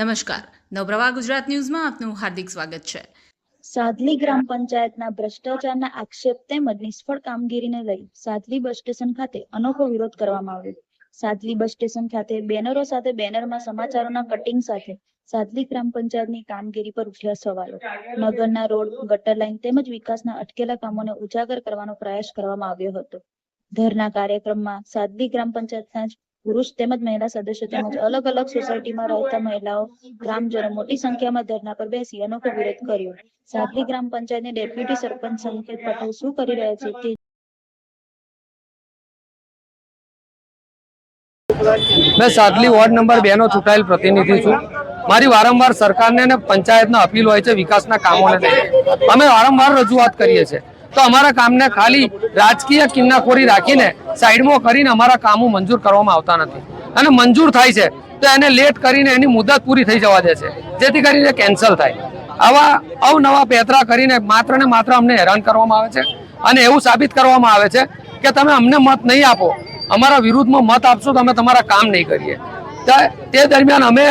નમસ્કાર. નવપ્રવાહ ગુજરાત ન્યૂઝમાં આપનું હાર્દિક સ્વાગત છે. સાદલી ગ્રામ પંચાયતના ભ્રષ્ટાચારના આક્ષેપ તેમજ નિષ્ફળ કામગીરીને લઈ સાદલી બસ સ્ટેશન ખાતે અનોખો વિરોધ કરવામાં આવ્યો. સાદલી બસ સ્ટેશન ખાતે બેનરો સાથે બેનરમાં સમાચારોના કટિંગ સાથે સાદલી ગ્રામ પંચાયતની કામગીરી પર ઉઠ્યા સવાલો. નગરના રોડ, ગટર લાઈન તેમજ વિકાસના અટકેલા કામોને ઉજાગર કરવાનો પ્રયાસ કરવામાં આવ્યો હતો. ધરના કાર્યક્રમમાં સાદલી ગ્રામ પંચાયતના પુરુષ તેમજ મહિલા સદસ્યો તેમજ અલગ અલગ સોસાયટીમાં રહેતા મહિલાઓ ગ્રામજનો મોટી સંખ્યામાં ધરના પર બેસી અનોખો વિરોધ કર્યો. સાદલી ગ્રામ પંચાયતના ડેપ્યુટી સરપંચ સંકેત પટેલ શું કરી રહ્યા છે તે મેં સાદલી વોર્ડ નંબર બે નો ચૂંટાયેલ પ્રતિનિધિ છું. મારી વારંવાર સરકારને અને પંચાયતને અપીલ હોય છે વિકાસના કામોને અમે વારંવાર રજૂઆત કરીએ છીએ. તો અમારા કામને ખાલી રાજકીય કિન્નાખોરી રાખીને સાઈડમાં કરીને અમારા કામો મંજૂર કરવામાં આવતા નથી. અને મંજૂર થાય છે, તો એને લેટ કરીને એની મુદત પૂરી થઈ જવા દે છે. જેથી કરીને કેન્સલ થાય. આવા અવનવા પેતરા કરીને માત્ર ને માત્ર અમને હેરાન કરવામાં આવે છે અને એવું સાબિત કરવામાં આવે છે કે તમે અમને મત નહીં આપો. અમારા વિરુદ્ધમાં મત આપશો તો અમે તમારા કામ નહીં કરીએ. તે દરમિયાન અમે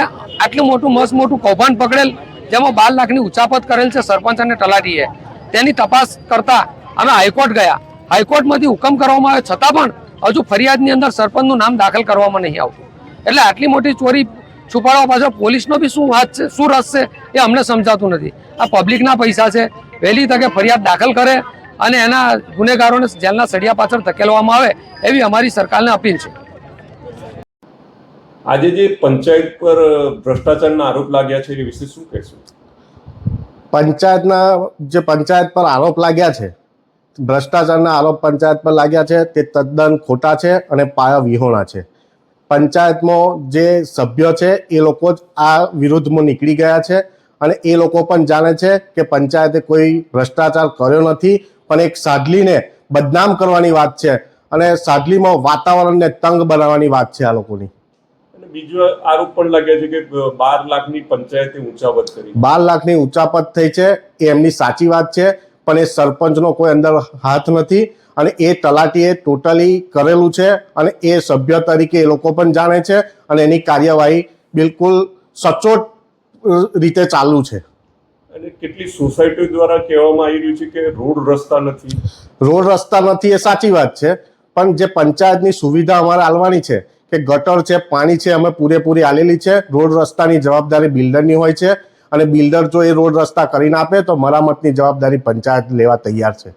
આટલું મોટું મસ્ત મોટું કૌભાંડ પકડેલ, જેમાં બાર લાખની ઉચાપત કરેલ છે સરપંચ અને તલાટીએ. તેની તપાસ કરતા અમે હાઈકોર્ટ ગયા. હાઈકોર્ટમાંથી હુકમ કરવામાં આવ્યો. છતાં પણ હજુ ફરિયાદની અંદર સરપંચનું નામ દાખલ કરવામાં નહીં આવતું. એટલે આટલી મોટી ચોરી છુપાડવા પાછળ પોલીસનો બી શું હાથ છે? શું રસ છે? એ અમને સમજાતું નથી. આ પબ્લિકના પૈસા છે. વહેલી તકે ફરિયાદ દાખલ કરે અને એના ગુનેગારોને જેલના સળિયા પાછળ ધકેલવામાં આવે એવી અમારી સરકારને અપીલ છે. આજે જે પંચાયત પર ભ્રષ્ટાચારના આરોપ લાગ્યા છે એ વિશે શું કહેશો? પંચાયતના જે પંચાયત પર આરોપ લાગ્યા છે, ભ્રષ્ટાચારના આરોપ પંચાયત પર લાગ્યા છે, તે તદ્દન ખોટા છે અને પાયા વિહોણા છે. પંચાયતમાં જે સભ્ય છે, એ લોકો જ આ વિરુદ્ધમાં નીકળી ગયા છે અને એ લોકો પણ જાણે છે કે પંચાયતે કોઈ ભ્રષ્ટાચાર કર્યો નથી, પણ એક સાદલીને બદનામ કરવાની વાત છે અને સાદલીમાં વાતાવરણને તંગ બનાવવાની વાત છે આ લોકોની. બીજો આરોપ પણ લાગે છે કે બાર લાખની પંચાયતે ઊંચાપત કરી. બાર લાખની ઊંચાપત થઈ છે એ એમની સાચી વાત છે પણ એ સરપંચનો કોઈ અંદર હાથ નથી અને એ તલાટીએ ટોટલી કરેલું છે અને એ સભ્ય તરીકે એ લોકો પણ જાણે છે અને એની કાર્યવાહી બિલકુલ સચોટ રીતે ચાલુ છે. અને કેટલી સોસાયટી દ્વારા કહેવામાં આવી રહ્યું છે કે રોડ રસ્તા નથી? રોડ રસ્તા નથી એ સાચી વાત છે પણ જે પંચાયતની સુવિધા અમારે આલવાની છે કે ગટર છે, પાણી છે, અમે પૂરેપૂરી આલેલી છે. રોડ રસ્તાની જવાબદારી બિલ્ડરની હોય છે. અને બિલ્ડર જો એ રોડ રસ્તા કરીને આપે, તો મરામતની જવાબદારી પંચાયત લેવા તૈયાર છે.